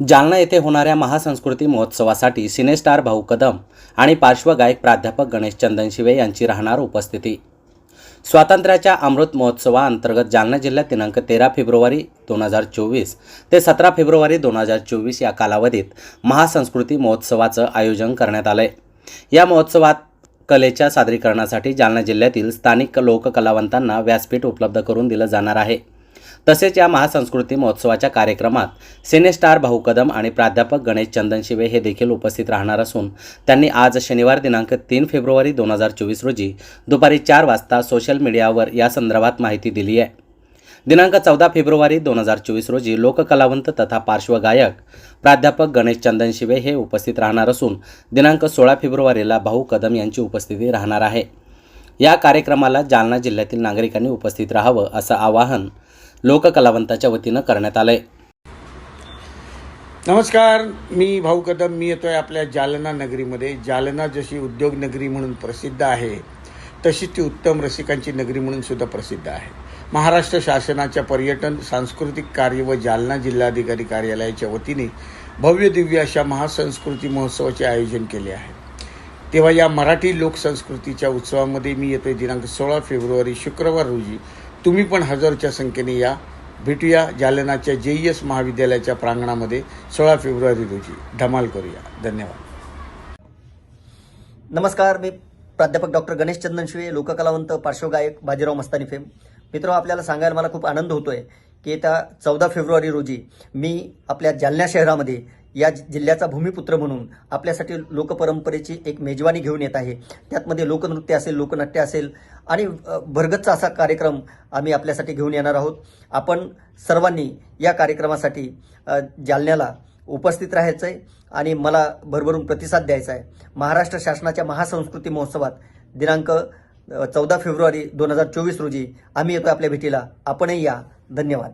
जालना येथे होणाऱ्या महासंस्कृती महोत्सवासाठी सिनेस्टार भाऊ कदम आणि पार्श्वगायक प्राध्यापक गणेश चंदन शिवे यांची राहणार उपस्थिती. स्वातंत्र्याच्या अमृत महोत्सवाअंतर्गत जालना जिल्ह्यात दिनांक तेरा फेब्रुवारी दोन हजार चोवीस ते सतरा फेब्रुवारी दोन हजार चोवीस या कालावधीत महासंस्कृती महोत्सवाचं आयोजन करण्यात आलं आहे या महोत्सवात कलेच्या सादरीकरणासाठी जालना जिल्ह्यातील स्थानिक लोककलावंतांना व्यासपीठ उपलब्ध करून दिलं जाणार आहे. तसेच या महासंस्कृती महोत्सवाच्या कार्यक्रमात सिनेस्टार भाऊ कदम आणि प्राध्यापक गणेश चंदनशिवे हे देखील उपस्थित राहणार असून त्यांनी आज शनिवार दिनांक तीन फेब्रुवारी दोन हजार चोवीस रोजी दुपारी चार वाजता सोशल मीडियावर या संदर्भात माहिती दिली आहे. दिनांक चौदा फेब्रुवारी दोन हजार चोवीस रोजी लोककलावंत तथा पार्श्वगायक प्राध्यापक गणेश चंदनशिवे हे उपस्थित राहणार असून दिनांक सोळा फेब्रुवारीला भाऊ कदम यांची उपस्थिती राहणार आहे. या कार्यक्रमाला जालना जिल्ह्यातील नागरिकांनी उपस्थित राहावं असं आवाहन लोककलावंताच्या वतीनं करण्यात आलंय. नमस्कार मी भाऊ कदम. मी येतोय आपल्या जालना नगरीमध्ये. जालना जशी उद्योग नगरी म्हणून प्रसिद्ध आहे तशी ती उत्तम रसिकांची नगरी म्हणून सुद्धा प्रसिद्ध आहे. महाराष्ट्र शासनाच्या पर्यटन सांस्कृतिक कार्य व जालना जिल्हाधिकारी कार्यालयाच्या वतीने भव्य दिव्य अशा महासंस्कृती महोत्सवाचे आयोजन केले आहे. तेव्हा या मराठी लोकसंस्कृतीच्या उत्सवामध्ये मी येतोय दिनांक सोळा फेब्रुवारी शुक्रवार रोजी तुम्ही पण हजारोच्या संख्येने या. भेटूया जालनाच्या जे ई एस महाविद्यालयाच्या प्रांगणामध्ये सोळा फेब्रुवारी रोजी. धमाल करूया. धन्यवाद. नमस्कार मी प्राध्यापक डॉक्टर गणेश चंदन शिवे लोककलावंत पार्श्वगायक बाजीराव मस्तानी फेम. मित्र आपल्याला सांगायला मला खूप आनंद होतोय की येत्या चौदा फेब्रुवारी रोजी मी आपल्या जालना शहरामध्ये या जिल्ह्याचा भूमिपुत्र म्हणून आपल्यासाठी लोकपरंपरेची एक मेजवानी घेऊन येत आहे. त्यातमध्ये लोकनृत्य असेल लोकनाट्य असेल आणि भरगतचा असा कार्यक्रम आम्ही आपल्यासाठी घेऊन येणार आहोत. आपण सर्वांनी या कार्यक्रमासाठी जालन्याला उपस्थित राहायचं आहे आणि मला भरभरून प्रतिसाद द्यायचा आहे महाराष्ट्र शासनाच्या महासंस्कृती महोत्सवात दिनांक चौदा फेब्रुवारी दोन हजार चोवीस रोजी आम्ही येतो आपल्या भेटीला. आपणही या. धन्यवाद.